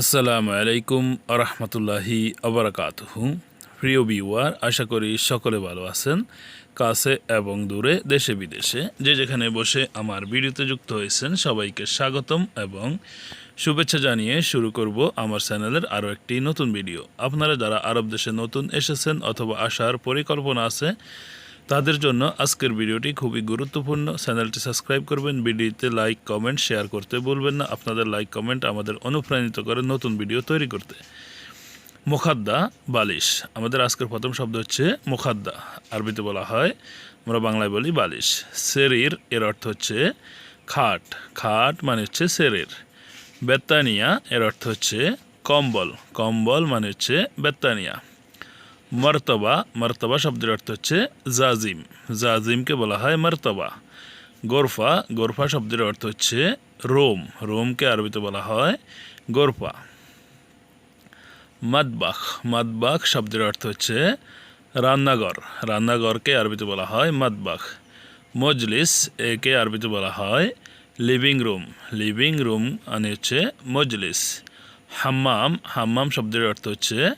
আসসালামু আলাইকুম আরহামতুল্লাহি আবরাকাতহু। প্রিয় বিওয়ার আশা করি সকলে ভালো আছেন, কাছে এবং দূরে, দেশে বিদেশে। যে যেখানে বসে আমার ভিডিওতে যুক্ত হয়েছেন, সবাইকে স্বাগতম এবং শুভেচ্ছা জানিয়ে শুরু করব আমার চ্যানেলের আরও একটি নতুন ভিডিও। আপনারা যারা আরব দেশে নতুন এসেছেন অথবা আসার পরিকল্পনা আছে তাদের জন্য আজকের ভিডিওটি খুবই গুরুত্বপূর্ণ। চ্যানেলটি সাবস্ক্রাইব করবেন, ভিডিওতে লাইক কমেন্ট শেয়ার করতে বলবেন না। আপনাদের লাইক কমেন্ট আমাদের অনুপ্রাণিত করে নতুন ভিডিও তৈরি করতে। মুখাদ্দা, বালিশ। আমাদের আজকের প্রথম শব্দ হচ্ছে মুখাদ্দা। আরবিতে বলা হয়, আমরা বাংলায় বলি বালিশ। শরীর এর অর্থ হচ্ছে খাট। খাট মানে হচ্ছে শরীর বেত্তানিয়া এর অর্থ হচ্ছে কম্বল। কম্বল মানে হচ্ছে বেত্তানিয়া। মর্তবা মর্তবা শব্দের অর্থ হচ্ছে জাজিম। জাজিমকে বলা হয় মর্তবা। গোরফা গোরফা শব্দের অর্থ হচ্ছে রোম। রোমকে আরবিতে বলা হয় গোরফা। মাদবাখ মাদবাখ শব্দের অর্থ হচ্ছে রান্নাঘর। রান্নাঘরকে আরবিতে বলা হয় মাদবাখ। মজলিস, একে আরবিতে বলা হয় লিভিং রুম। লিভিং রুম মানে হচ্ছে মজলিস। হাম্মাম হাম্মাম শব্দের অর্থ হচ্ছে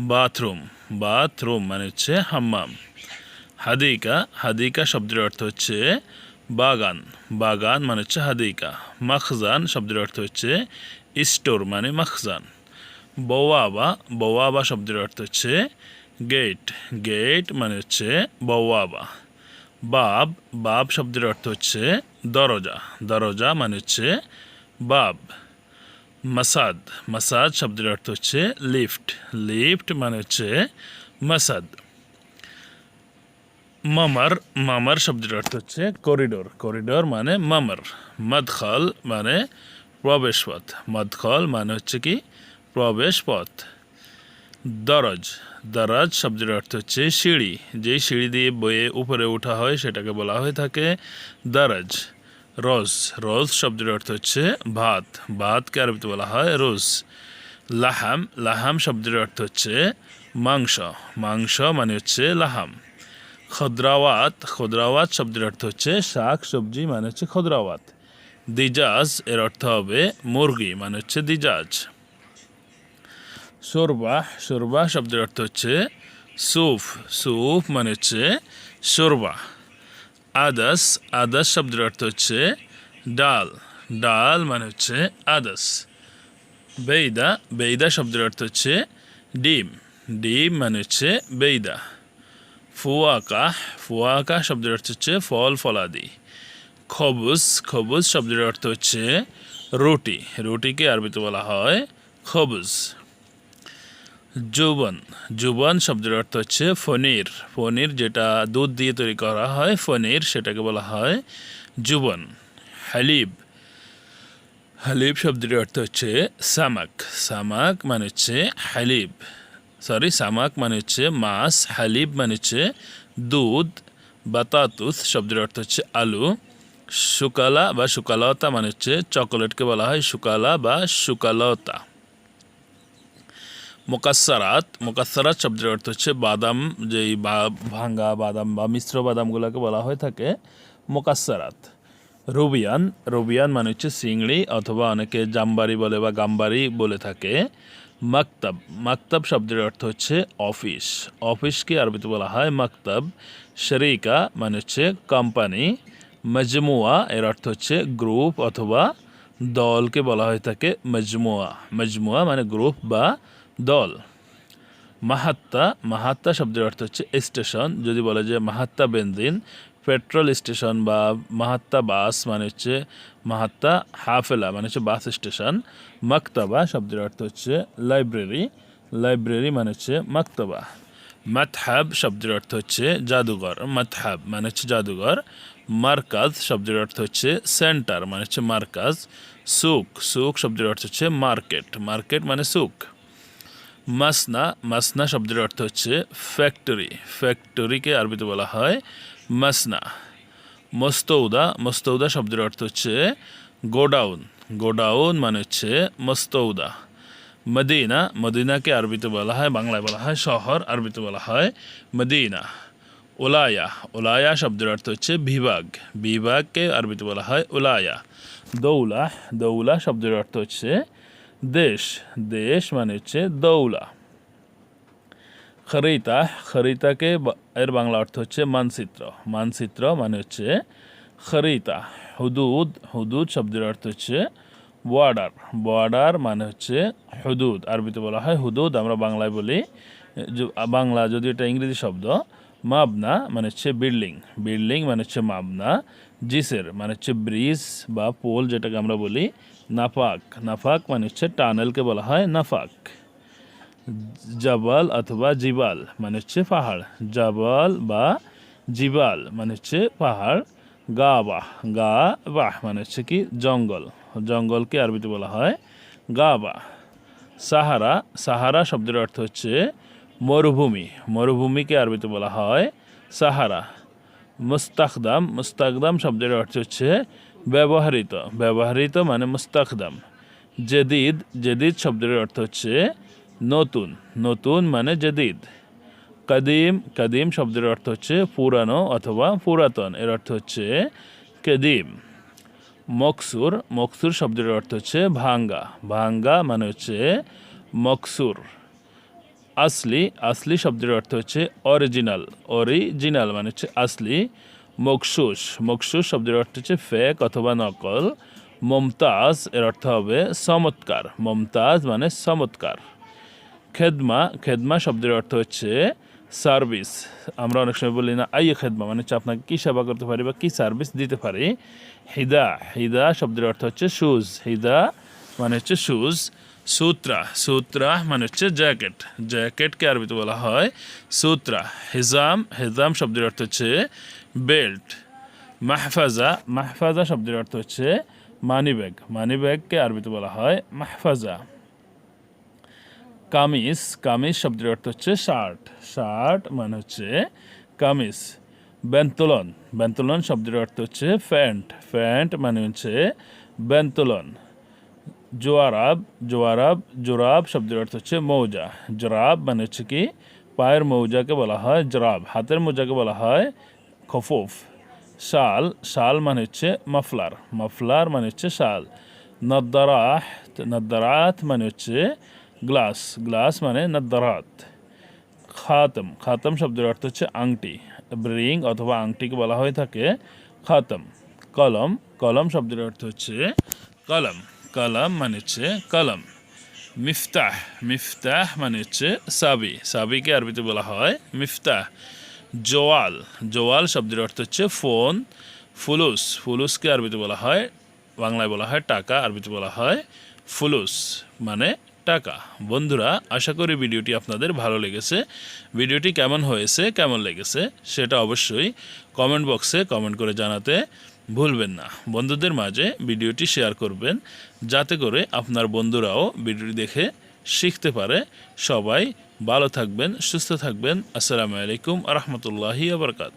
বাথরুম বাথরুম মানে হচ্ছে হাম্মাম। হাদিকা হাদিকা শব্দের অর্থ হচ্ছে বাগান। বাগান মানে হচ্ছে হাদিকা। মখজান শব্দের অর্থ হচ্ছে স্টোর মানে মখজান। বওয়াবা বওয়াবা শব্দের অর্থ হচ্ছে গেট। গেট মানে হচ্ছে বওয়াবা। বাব বাব শব্দের অর্থ হচ্ছে দরজা। দরজা মানে হচ্ছে বাব। মাসাদ মাসাদ শব্দের অর্থ হচ্ছে লিফট লিফট মানে হচ্ছে মাসাদ মামার মামার শব্দের অর্থ হচ্ছে করিডোর করিডোর মানে মামার মদখল মানে প্রবেশ পথ মদখল মানে হচ্ছে কি প্রবেশ পথ দরজ দরজ শব্দের অর্থ হচ্ছে সিঁড়ি যেই সিঁড়ি দিয়ে বয়ে উপরে ওঠা হয় সেটাকে বলা হয়ে থাকে দরজ রোজ রোজ শব্দের অর্থ হচ্ছে ভাত। ভাতকে আরবিতে বলা হয় রোজ। লাহাম লাহাম শব্দের অর্থ হচ্ছে মাংস। মাংস মানে হচ্ছে লাহাম। খদ্রাওয়াত খদ্রাওয়াত শব্দের অর্থ হচ্ছে শাক, সবজি মানে হচ্ছে খদ্রাওয়াত। দিজাজ এর অর্থ হবে মুরগি মানে হচ্ছে দিজাজ। সোরবাহ সোরবাহ শব্দের অর্থ হচ্ছে সুফ। সুফ মানে হচ্ছে সোরবাহ আদাস আদাস শব্দের অর্থ হচ্ছে ডাল। ডাল মানে হচ্ছে আদাস। বেইদা বেইদা শব্দের অর্থ হচ্ছে ডিম। ডিম মানে হচ্ছে বেইদা। ফুয়াকা ফুয়াকা শব্দের অর্থ হচ্ছে ফল ফলাদি। খবুজ খবুজ শব্দের অর্থ হচ্ছে রুটি। রুটিকে আরবিতে বলা হয় খবুজ যৌবন। যৌবন শব্দের অর্থ হচ্ছে ফনির ফনির যেটা দুধ দিয়ে তৈরি করা হয় ফনির সেটাকে বলা হয় যুবন। হালিব। হালিব শব্দের অর্থ হচ্ছে সামাক। সামাক মানে হচ্ছে হালিব। সরি, সামাক মানে হচ্ছে মাছ। হালিব মানে হচ্ছে দুধ। বাতাতুস শব্দের অর্থ হচ্ছে আলু। শুকালা বা শুকালতা মানে হচ্ছে চকোলেটকে বলা হয় শুকালা বা শুকালতা। মোকাসারাত মোকাসারাত শব্দের অর্থ হচ্ছে বাদাম যেই বা, ভাঙ্গা বাদাম বা মিশ্র বাদামগুলোকে বলা হয়ে থাকে মোকাসারাত রুবিয়ান রুবিয়ান মানে হচ্ছে চিংড়ি অথবা অনেকে জাম্বারি বলে বা গাম্বারি বলে থাকে। মাকতাব মাকতাব শব্দের অর্থ হচ্ছে অফিস। অফিসকে আরবিতে বলা হয় মাকতাব। শরিকা মানে হচ্ছে কোম্পানি। মজমুয়া এর অর্থ হচ্ছে গ্রুপ অথবা দলকে বলা হয়ে থাকে মজমুয়া। মজমুয়া মানে গ্রুপ বা দল। মাহাত্তা মাহাত্তা শব্দের অর্থ হচ্ছে স্টেশন। যদি বলে যে মাহাত্তা বেনজিন, পেট্রোল স্টেশন বা মাহাত্তা বাস মানে হচ্ছে মাহাত্তা হাফেলা মানে হচ্ছে বাস স্টেশন। মাকতাবা শব্দের অর্থ হচ্ছে লাইব্রেরি লাইব্রেরি মানে হচ্ছে মাকতাবা। মাতহাব শব্দের অর্থ হচ্ছে জাদুঘর, মাতহাব মানে হচ্ছে জাদুঘর। মার্কাজ শব্দের অর্থ হচ্ছে সেন্টার মানে হচ্ছে মার্কাজ। সুক সুক শব্দের অর্থ হচ্ছে মার্কেট মার্কেট মানে সুক মাসনা মাসনা শব্দের অর্থ হচ্ছে ফ্যাক্টরি ফ্যাক্টরিকে আরবিতে বলা হয় মাসনা। মস্তৌদা মস্তৌদা শব্দের অর্থ হচ্ছে গোডাউন গোডাউন মানে হচ্ছে মস্তৌদা মদিনা, মদিনাকে আরবিতে বলা হয়, বাংলায় বলা হয় শহর, আরবিতে বলা হয় মদিনা। ওলায়া ওলায়া শব্দের অর্থ হচ্ছে বিভাগ, বিভাগকে আরবিতে বলা হয় ওলায়া দৌলা দৌলা শব্দের অর্থ হচ্ছে দেশ দেশ মানে হচ্ছে দৌলা। খরিতা, খরিতাকে এর বাংলা অর্থ হচ্ছে মানচিত্র। মানচিত্র মানে হচ্ছে খরিতা। হুদুদ হুদুদ শব্দের অর্থ হচ্ছে বর্ডার বর্ডার মানে হচ্ছে হুদুদ। আরবিতে বলা হয় হুদুদ। আমরা বাংলায় বলি বাংলা যদি এটা ইংরেজি শব্দ, মাবনা মানে হচ্ছে বিল্ডিং। বিল্ডিং মানে হচ্ছে মাবনা। জিসের মানে হচ্ছে ব্রিজ বা পোল যেটাকে আমরা বলি নাফাক। নাফাক মানে হচ্ছে টানেলকে বলা হয় নাফাক। জাবাল অথবা জিবাল মানে হচ্ছে পাহাড়। জাবাল বা জিবাল মানে হচ্ছে পাহাড়। গা বাহ গা বাহ মানে হচ্ছে কি জঙ্গল। জঙ্গলকে আরবিতে বলা হয় গা বাহ। সাহারা সাহারা শব্দের অর্থ হচ্ছে মরুভূমি। মরুভূমিকে আরবিতে বলা হয় সাহারা। মুস্তাকদাম মুস্তাকদাম শব্দের অর্থ হচ্ছে ব্যবহৃত ব্যবহৃত মানে মুস্তাকদাম। জেদিদ জেদিদ শব্দের অর্থ হচ্ছে নতুন। নতুন মানে জেদিদ। কাদিম কাদিম শব্দের অর্থ হচ্ছে পুরানো অথবা পুরাতন। এর অর্থ হচ্ছে কদিম। মকসুর মকসুর শব্দের অর্থ হচ্ছে ভাঙ্গা। ভাঙ্গা মানে হচ্ছে মকসুর। আসলি আসলি শব্দের অর্থ হচ্ছে অরিজিনাল। অরিজিনাল মানে হচ্ছে আসলি। মকসুস। মকসুস শব্দের অর্থ হচ্ছে ফেক অথবা নকল। মমতাজ এর অর্থ হবে চমৎকার। মমতাজ মানে চমৎকার। খেদমা খেদমা শব্দের অর্থ হচ্ছে সার্ভিস। আমরা অনেক সময় বলি না, আইয়ে খেদমা মানে হচ্ছে আপনাকে কী সেবা করতে পারি বা কী সার্ভিস দিতে পারি। হিদা হিদা শব্দের অর্থ হচ্ছে শুজ। হিদা মানে হচ্ছে শুজ। সূত্রা সূত্রা মানে হচ্ছে জ্যাকেট। জ্যাকেটকে আরবিতে বলা হয় সূত্রা। হেজাম হেজাম শব্দের অর্থ হচ্ছে বেল্ট। মাহফাজা মাহফাজা শব্দের অর্থ হচ্ছে মানি ব্যাগ। মানি ব্যাগকে আরবিতে বলা হয় মাহফাজা। কামিজ কামিজ শব্দের অর্থ হচ্ছে শার্ট। শার্ট মানে হচ্ছে কামিজ। বেন্তলন বেন্তলন শব্দের অর্থ হচ্ছে প্যান্ট। প্যান্ট মানে হচ্ছে বেন্তলন। জোয়ারাব জোয়ারাব, জোরাব শব্দের অর্থ হচ্ছে মৌজা। জরাব মানে হচ্ছে কি? পায়ের মৌজাকে বলা হয় জরাব, হাতের মোজাকে বলা হয় খফুফ। শাল শাল মানে হচ্ছে মাফলার মাফলার মানে হচ্ছে শাল। নদ্দারাহ, নদ্দারাত মানে হচ্ছে গ্লাস গ্লাস মানে নদ্দারাত। খাতম খাতম শব্দের অর্থ হচ্ছে আংটি, রিং অথবা আংটিকে বলা হয়ে থাকে খাতম। কলম কলম শব্দের অর্থ হচ্ছে কলম। কলম মানে হচ্ছে কলম। মিফতাহ মিফতাহ মানে হচ্ছে সাবি। সাবিকে আরবিতে বলা হয় মিফতাহ। জোয়াল জোয়াল শব্দের অর্থ হচ্ছে ফোন, ফুলুস। ফুলুসকে আরবিতে বলা হয়, বাংলায় বলা হয় টাকা, আরবিতে বলা হয় ফুলুস মানে টাকা। বন্ধুরা, আশা করি ভিডিওটি আপনাদের ভালো লেগেছে। ভিডিওটি কেমন হয়েছে, কেমন লেগেছে, সেটা অবশ্যই কমেন্ট বক্সে কমেন্ট করে জানাতে ভুলবেন না। বন্ধুদের মাঝে ভিডিওটি শেয়ার করবেন, যাতে করে আপনার বন্ধুরাও ভিডিওটি দেখে শিখতে পারে। সবাই ভালো থাকবেন, সুস্থ থাকবেন। আসসালামু আলাইকুম রহমতুল্লাহি আবরকাত